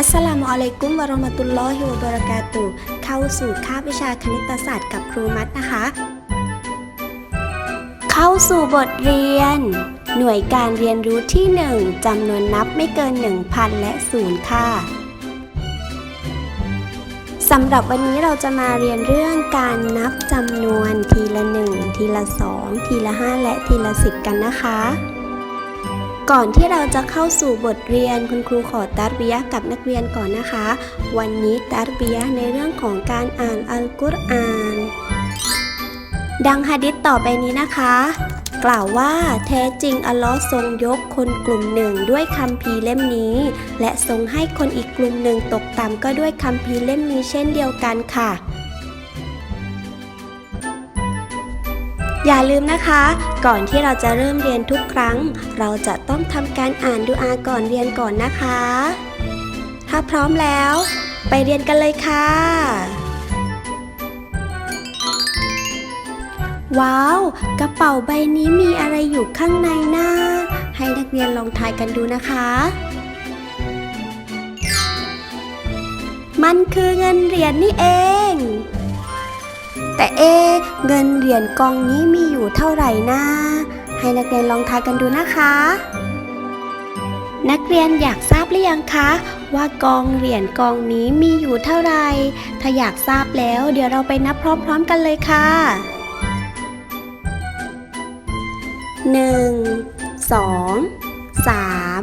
อัสสลามุอะลัยกุมวะราะมะตุลลอฮิวะบะเราะกาตุเข้าสู่คาบวิชาคณิตศาสตร์กับครูมัดนะคะ เข้าสู่บทเรียน หน่วยการเรียนรู้ที่ 1จำนวนนับไม่เกิน 1,000 และ 0 ค่ะสำหรับวันนี้เราจะมาเรียนเรื่องการนับจำนวนทีละ 1 ทีละ 2 ทีละ 5 และทีละ 10 กันนะคะ ก่อนที่เราจะเข้าสู่บทเรียนคุณครูขอตัดเบียกับนักเรียนก่อนนะคะ วันนี้ตัดเบียในเรื่องของการอ่านอัลกุรอาน ดังฮะดิษต่อไปนี้นะคะ กล่าวว่าแท้จริงอัลลอฮ์ทรงยกคนกลุ่มหนึ่งด้วยคำพีเล่มนี้ และทรงให้คนอีกกลุ่มหนึ่งตกต่ำก็ด้วยคำพีเล่มนี้เช่นเดียวกันค่ะ อย่าลืมนะคะ ก่อนที่เราจะเริ่มเรียนทุกครั้ง เราจะต้องทำการอ่านดูอาก่อนเรียนก่อนนะคะ ถ้าพร้อมแล้ว ไปเรียนกันเลยค่ะ ว้าว กระเป๋าใบนี้มีอะไรอยู่ข้างในนะให้นักเรียนลองทายกันดูนะคะ มันคือเงินเหรียญนี่เอง แต่เอเงินเหรียญกองนี้มีอยู่เท่าไหร่นะ ให้นักเรียนลองทายกันดูนะคะ นักเรียนอยากทราบหรือยังคะ ว่ากองเหรียญกองนี้มีอยู่เท่าไหร่ ถ้าอยากทราบแล้วเดี๋ยวเราไปนับพร้อมๆกันเลยค่ะหนึ่งสองสาม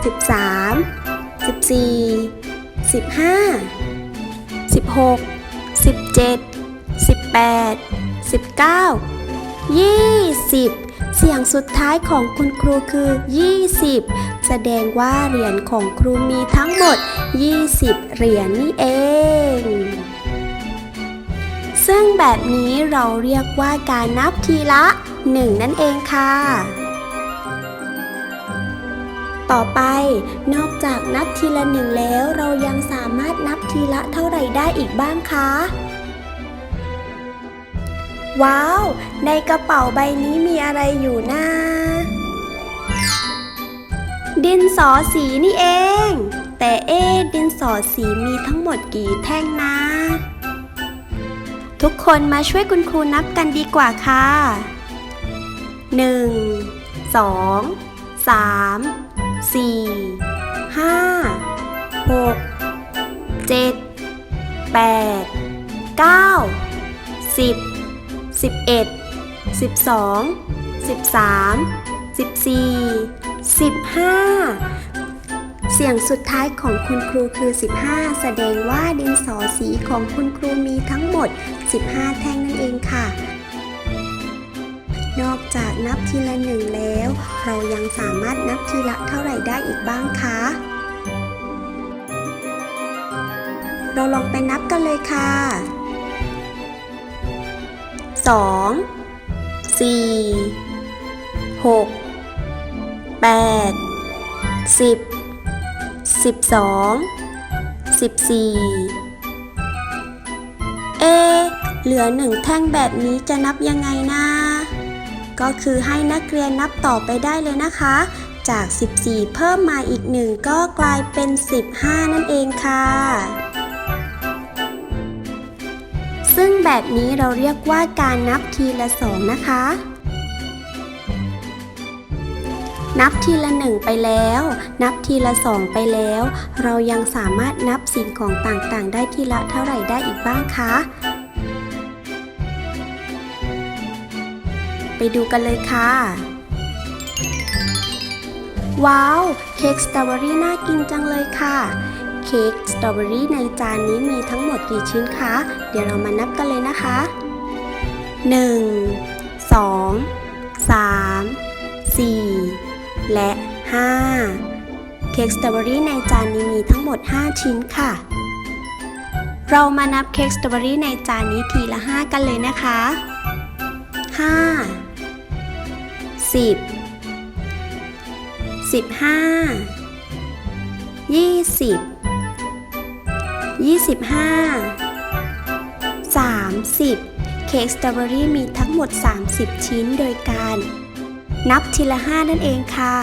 20 เสียงสุดท้ายของคุณครูคือ 20 แสดงว่าเหรียญของครูมีทั้งหมด 20 เหรียญนี่เอง ซึ่งแบบนี้เราเรียกว่าการนับทีละ 1 นั่นเองค่ะ ต่อไป นอกจากนับทีละหนึ่งแล้วเรายังสามารถนับทีละเท่าไหร่ได้อีกบ้างคะ ว้าว ในกระเป๋าใบนี้มีอะไรอยู่นะดินสอสีนี่เอง แต่เอ๊ดินสอสีมีทั้งหมดกี่แท่งนะ ทุกคนมาช่วยคุณครูนับกันดีกว่าค่ะ 1 2 3 4 5 6 7 8 9 10 11 12 13 14 15เสียงสุดท้ายของคุณครูคือ 15 แสดงว่าดินสอสีของคุณครูมีทั้งหมด 15 แท่งนั่นเองค่ะ นอกจากนับทีละหนึ่งแล้ว เรายังสามารถนับทีละเท่าไหร่ได้อีกบ้างคะ เราลองไปนับกันเลยค่ะสองสี่หกแปดสิบสิบสองสิบสี่เอ เหลือหนึ่งแท่งแบบนี้จะนับยังไงนะ ก็คือให้นักเรียนนับต่อไปได้เลยนะคะ จาก 14 เพิ่มมาอีกหนึ่งก็กลายเป็น 15 นั่นเองค่ะ ซึ่งแบบนี้เราเรียกว่าการนับทีละสองนะคะ นับทีละหนึ่งไปแล้ว นับทีละสองไปแล้ว เรายังสามารถนับสิ่งของต่างๆ ได้ทีละเท่าไหร่ได้อีกบ้างคะ ไปดูกันเลยค่ะ ว้าว เค้กสตรอเบอรี่น่ากินจังเลยค่ะ เค้กสตรอเบอรี่ในจานนี้มีทั้งหมดกี่ชิ้นคะ เดี๋ยวเรามานับกันเลยนะคะ 1 2 3 4 และ 5 เค้กสตรอเบอรี่ในจานนี้มีทั้งหมด 5 ชิ้นค่ะ เรามานับเค้กสตรอเบอรี่ในจานนี้ทีละ 5 กันเลยนะคะ 5 10 15 20 25 30เค้กสตรอเบอรี่มีทั้งหมด 30 ชิ้นโดยการ นับทีละ 5 นั่นเองค่ะ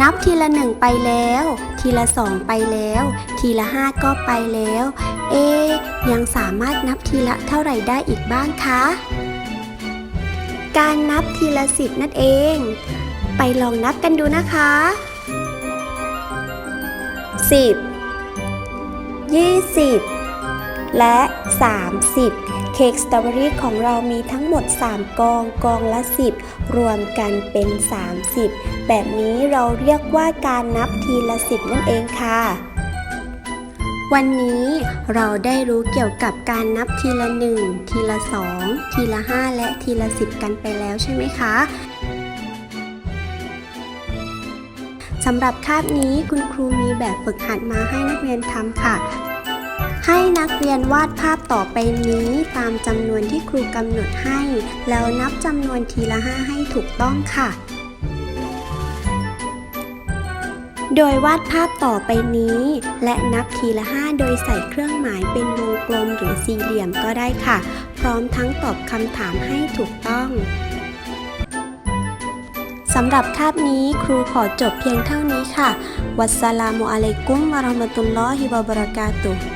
นับทีละ 1 ไปแล้ว ทีละ 2 ไปแล้ว ทีละ 5 ก็ไปแล้ว เอะยังสามารถนับทีละเท่าไหร่ได้อีกบ้างคะ การนับทีละ10นั่นเอง ไปลองนับกันดูนะคะ 10 20 และ 30 เค้กสตรอเบอรี่ของเรามีทั้งหมด 3 กองกองละ 10 รวมกันเป็น 30 แบบนี้เราเรียกว่าการนับทีละ 10 นั่นเองค่ะ วันนี้เราได้รู้เกี่ยวกับการนับทีละ 1 ทีละ 2 ทีละ 5 และทีละ 10 กันไปแล้วใช่ไหมคะสำหรับคาบนี้คุณครูมีแบบฝึกหัดมาให้นักเรียนทำค่ะ ให้นักเรียนวาดภาพต่อไปนี้ตามจำนวนที่ครูกำหนดให้ แล้วนับจำนวนทีละห้าให้ถูกต้องค่ะ โดยวาดภาพต่อไปนี้ และนับทีละห้าโดยใส่เครื่องหมายเป็นวงกลมหรือสี่เหลี่ยมก็ได้ค่ะ พร้อมทั้งตอบคำถามให้ถูกต้องสำหรับคาบนี้ครูขอจบเพียงเท่านี้ค่ะ วัสสลามุอะลัยกุมวะเราะมะตุลลอฮิวะบะเราะกาตุฮ์